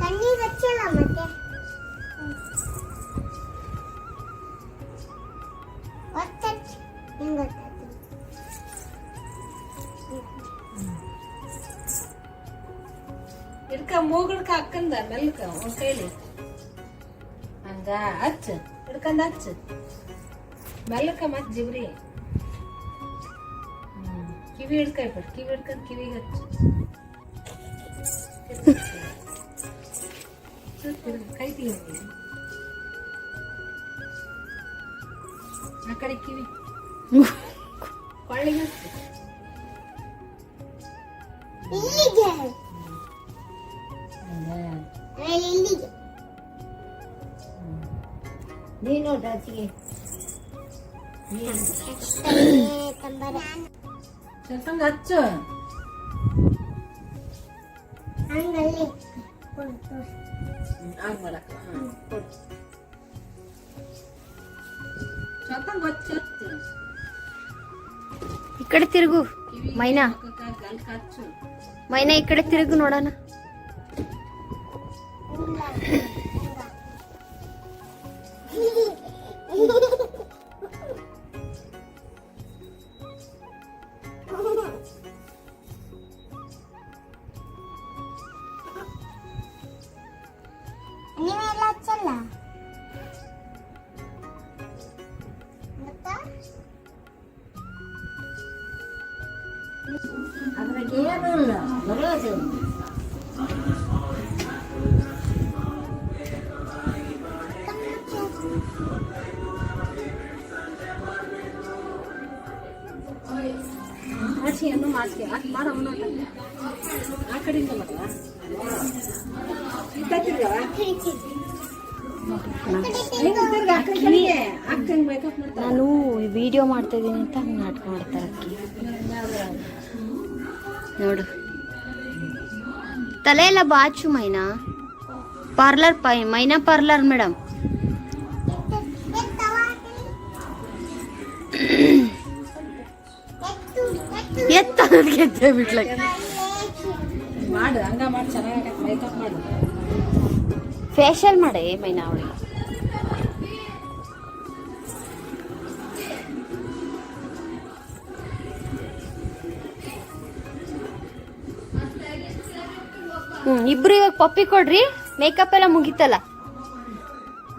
ಕಣ್ಣಿಗೆ ಹಚ್ಚಲ್ಲ ಮತ್ತೆ ಒತ್ತಚ್ಚ ಹಿಂಗ್ ಗೊತ್ತಾಗ್ತದೆ ಹಿಡ್ಕ ಮೂಗಡ್ಕ ಹಾಕಂದ ಮೆಲ್ಕ ಒಂದ್ ಕೈಲಿ ಹಂಗ ಹಚ್ಚ ಹಿಡ್ಕಂದ ಹಚ್ಚ ಮೆಲ್ಕ ಮತ್ ಜಿಬ್ರಿ ಹ್ಮ್. ಕಿವಿ ಹಿಡ್ಕೈ ಬಿಡ್ ಕಿವಿ ಹಿಡ್ಕಂದ್ ಕಿವಿಗೆ ಹಚ್ಚ ಹಚ್ಚ ಇಲ್ಲಿಗೆ ಹಂಗ ಆಮೇಲೆ ಇಲ್ಲಿಗೆ ನೀನು ಡ್ಯಾಚಿಗೆ ತಂಬರ ಸ್ವಲ್ಪ ಹಚ್ಚು ಹಂಗಲ್ಲಿ ఇక్కడ తిరుగు మైనా. మైనా ఇక్కడ తిరుగు నోడానా. ಹಿಂಗ್ ತಿರ್ಗ ಅಕ್ಕನ್ ಕಡೆಗೆ ಅಕ್ಕಂಗ್ ಮೇಕಪ್ ಮಾಡ್ತಾರ ನಾನು ವಿಡಿಯೋ ಮಾಡ್ತಾ ಇದೀನಿ ಅಂತ ಹಂಗ್ ನಾಟಕ ಮಾಡ್ತಾರೆ ಅಕ್ಕಿ ನೋಡು. ತಲೆ ಎಲ್ಲ ಬಾಚು ಮೈನಾ? ಪಾರ್ಲರ್ ಪೈ ಮೈನಾ ಪಾರ್ಲರ್ ಮೇಡಮ್ ಎತ್ತು ಗೆದ್ದೆ ಮಾಡು ಫೇಶಿಯಲ್ ಮಾಡೆ ಮೈನಾ ಅವಳಿಗೆ? ಹ್ಮ್ ಇಬ್ರು ಇವಾಗ ಪಪ್ಪಿ ಕೊಡ್ರಿ ಮೇಕಪ್ ಎಲ್ಲ ಮುಗೀತಲ್ಲ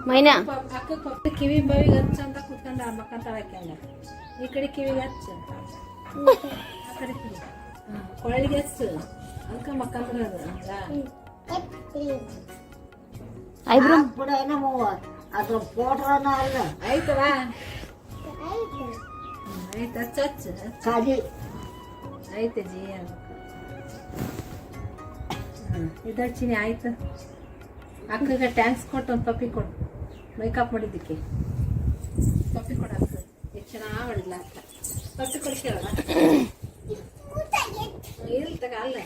ಮೈನಾ ಕಿವಿ ಬಾವಿಗೆ ಹಚ್ಚ ಅಂತ ಕುತ್ಕೊಂಡ ಈ ಕಡೆ ಕಿವಿಗೆ ಹಚ್ಚ ಆ ಹಚ್ಚು ಮಕ್ಕಂತ ಅದು ಐಬ್ರೋ ಫೋಟೋನ ಅಲ್ಲ ಆಯ್ತವ ಆಯ್ತು ಹಚ್ಚ ಹಚ್ಚ ಹ್ಮ್ ಇದು ಹಚ್ಚಿನಿ ಆಯ್ತು. ಅಕ್ಕಗೆ ಟ್ಯಾಂಕ್ಸ್ ಕೊಟ್ಟು ಒಂದು ಪಪ್ಪಿ ಕೊಡು. ಮೇಕಪ್ ಮಾಡಿದ್ದಕ್ಕೆ. ಪಪ್ಪಿ ಕೊಡ ಎಷ್ಟು ಚೆನ್ನಾಗಿ ಅಕ್ಕ. ಪಪ್ಪಿ ಕೊಡ್ತೀವಲ್ಲ ಇರ್ಲಿ ತಗ ಅಲ್ಲ.